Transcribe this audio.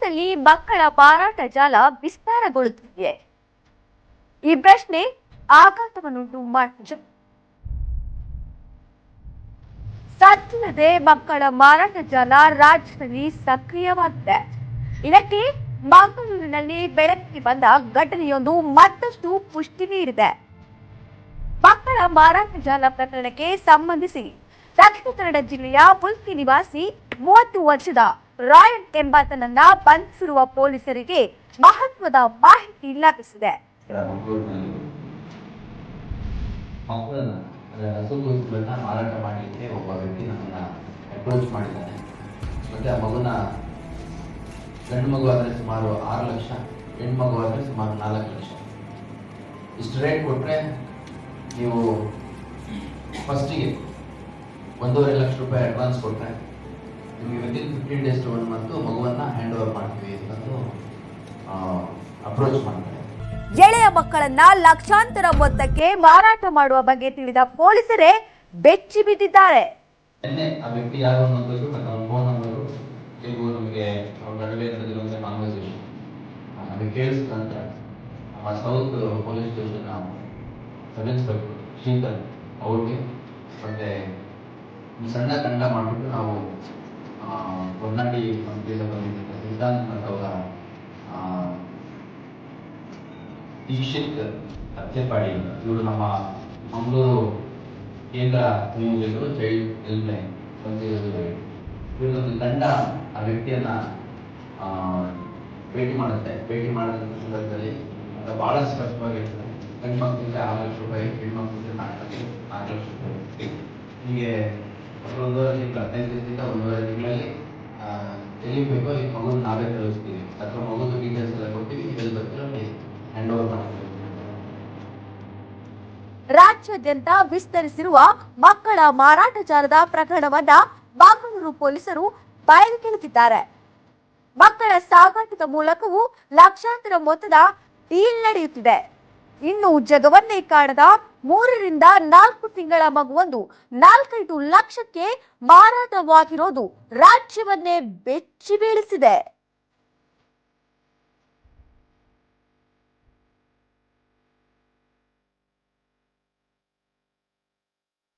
ರಾಜ್ಯದಲ್ಲಿ ಮಕ್ಕಳ ಮಾರಾಟ ಜಾಲ ವಿಸ್ತಾರಗೊಳ್ಳುತ್ತಿದೆ. ಈ ಪ್ರಶ್ನೆ ಆಘಾತವನ್ನುಂಟು ಮಾಡಿದೆ ಮಕ್ಕಳ ಮಾರಾಟ ಜಾಲ ರಾಜ್ಯದಲ್ಲಿ ಸಕ್ರಿಯವಾಗಿದೆ. ಇದಕ್ಕೆ ಮಂಗಳೂರಿನಲ್ಲಿ ಬೆಳಕಿಗೆ ಬಂದ ಘಟನೆಯೊಂದು ಮತ್ತಷ್ಟು ಪುಷ್ಟಿ ನೀಡಿದೆ. ಮಕ್ಕಳ ಮಾರಾಟ ಜಾಲ ಪ್ರಕರಣಕ್ಕೆ ಸಂಬಂಧಿಸಿ ದಕ್ಷಿಣ ಕನ್ನಡ ಜಿಲ್ಲೆಯ ಪುಲ್ಕಿ ನಿವಾಸಿ ಮೂವತ್ತು ವರ್ಷದ ರಾಯನ್ ಎಂಬಾತನನ್ನ ಬಂಧಿಸಿರುವ ಪೊಲೀಸರಿಗೆ ಮಹತ್ವದ ಮಾಹಿತಿ ಲಭಿಸಿದೆ ಮಾರಾಟ ಮಾಡಲಿಕ್ಕೆ ಒಬ್ಬ ವ್ಯಕ್ತಿ ನಮ್ಮನ್ನ ಅಪ್ರೋಚ್ ಮಾಡಿದ್ದಾನೆ ಮತ್ತೆ ಆ ಮಗುನ ಗಂಡು ಮಗು ಆದರೆ ಸುಮಾರು ಆರು ಲಕ್ಷ ಹೆಣ್ಣು ಮಗು ಆದರೆ ಸುಮಾರು ನಾಲ್ಕು ಲಕ್ಷ ಇಷ್ಟು ರೇಟ್ ಕೊಟ್ಟರೆ ನೀವು ಫಸ್ಟಿಗೆ ಒಂದೂವರೆ ಲಕ್ಷ ರೂಪಾಯಿ ಅಡ್ವಾನ್ಸ್ ಕೊಟ್ಟರೆ ನಿಮಗೆ within fifteen days to one month ಮಗುವನ್ನು ಹ್ಯಾಂಡ್ ಓವರ್ ಮಾಡ್ತೀವಿ ಅಂತಂದು ಅಪ್ರೋಚ್ ಮಾಡ್ತಾರೆ. ಎಳೆಯ ಮಕ್ಕಳನ್ನ ಲಕ್ಷಾಂತರ ಮೊತ್ತಕ್ಕೆ ಮಾರಾಟ ಮಾಡುವ ಬಗ್ಗೆ ತಿಳಿದ ಪೊಲೀಸರೇ ಬೆಚ್ಚಿ ಬಿದ್ದಿದ್ದಾರೆ. ನಿನ್ನೆ ಆ ವ್ಯಕ್ತಿ ಯಾರು ಅನ್ನೋದು ಮತ್ತು ಅವ್ನ ಫೋನ್ ನಂಬರು ಹೇಗೂ ನಮಗೆ ಅವ್ರ ನಡುವೆ ನಡೆದಿರುವಂಥ ಕಾನ್ವರ್ಸೇಷನ್ ನಮಗೆ ಕೇಳಿಸಿದ ನಂತರ ನಮ್ಮ south police station sub inspector Sheetal ಅವ್ರಿಗೆ ಮತ್ತೆ ಸಣ್ಣ ಕನ್ನಡ ಮಾಡಿಬಿಟ್ಟು ನಾವು ಮತ್ತು ಅವರ ದೀಕ್ಷಿತ್ ಸತ್ಯಪಾಡಿ ಇವರು ನಮ್ಮ ಮಂಗಳೂರು ಕೇಂದ್ರ ಸಂಯೋಜಕರು ಚೈಲ್ಡ್ ಹೆಲ್ಪ್ ಲೈನ್ ಬಂದಿರೋದು ಇವರೊಂದು ತಂಡ ಆ ವ್ಯಕ್ತಿಯನ್ನ ಭೇಟಿ ಮಾಡುತ್ತೆ. ಭೇಟಿ ಮಾಡಿದ ಸಂದರ್ಭದಲ್ಲಿ ಬಹಳ ಸ್ಪಷ್ಟವಾಗಿರ್ತದೆ. ಗಂಡು ಮಕ್ಕಳಿಗೆ ಆರು ಲಕ್ಷ ರೂಪಾಯಿ ಹೆಣ್ಣು ನಾಲ್ಕು ಲಕ್ಷ ನಾಲ್ಕು ಲಕ್ಷ ರೂಪಾಯಿ. ಹೀಗೆ ಒಂದು ಒಂದೂವರೆ ತಿಂಗಳು, ಹದಿನೈದು ದಿವಸದಿಂದ ಒಂದೂವರೆ ತಿಂಗಳಲ್ಲಿ ಎಲ್ಲಿ ಬೇಕೋ ಈ ಮಗು ನಾವೇ ಕಳಿಸ್ತೀವಿ. ಅಥವಾ ಮಗುದು ಡೀಟೇಲ್ಸ್ ಎಲ್ಲ ಕೊಡ್ತೀವಿ ಎಲ್ಲಿ ಬರ್ತೀರೋ ಹ್ಯಾಂಡ್ ಓವರ್ ಮಾಡ್ತೀವಿ. ರಾಜ್ಯಾದ್ಯಂತ ವಿಸ್ತರಿಸಿರುವ ಮಕ್ಕಳ ಮಾರಾಟ ಜಾಲದ ಪ್ರಕರಣವನ್ನ ಬಾಗಲೂರು ಪೊಲೀಸರು ಬಯಲಿಗೆಳೆದಿದ್ದಾರೆ ಮಕ್ಕಳ ಸಾಗಾಟದ ಮೂಲಕವೂ ಲಕ್ಷಾಂತರ ಮೊತ್ತದ ಡೀಲ್ ನಡೆಯುತ್ತಿದೆ. ಇನ್ನು ಜಗವನ್ನೇ ಕಾಣದ ಮೂರರಿಂದ ನಾಲ್ಕು ತಿಂಗಳ ಮಗುವೊಂದು ನಾಲ್ಕೈದು ಲಕ್ಷಕ್ಕೆ ಮಾರಾಟವಾಗಿರೋದು ರಾಜ್ಯವನ್ನೇ ಬೆಚ್ಚಿ ಬೀಳಿಸಿದೆ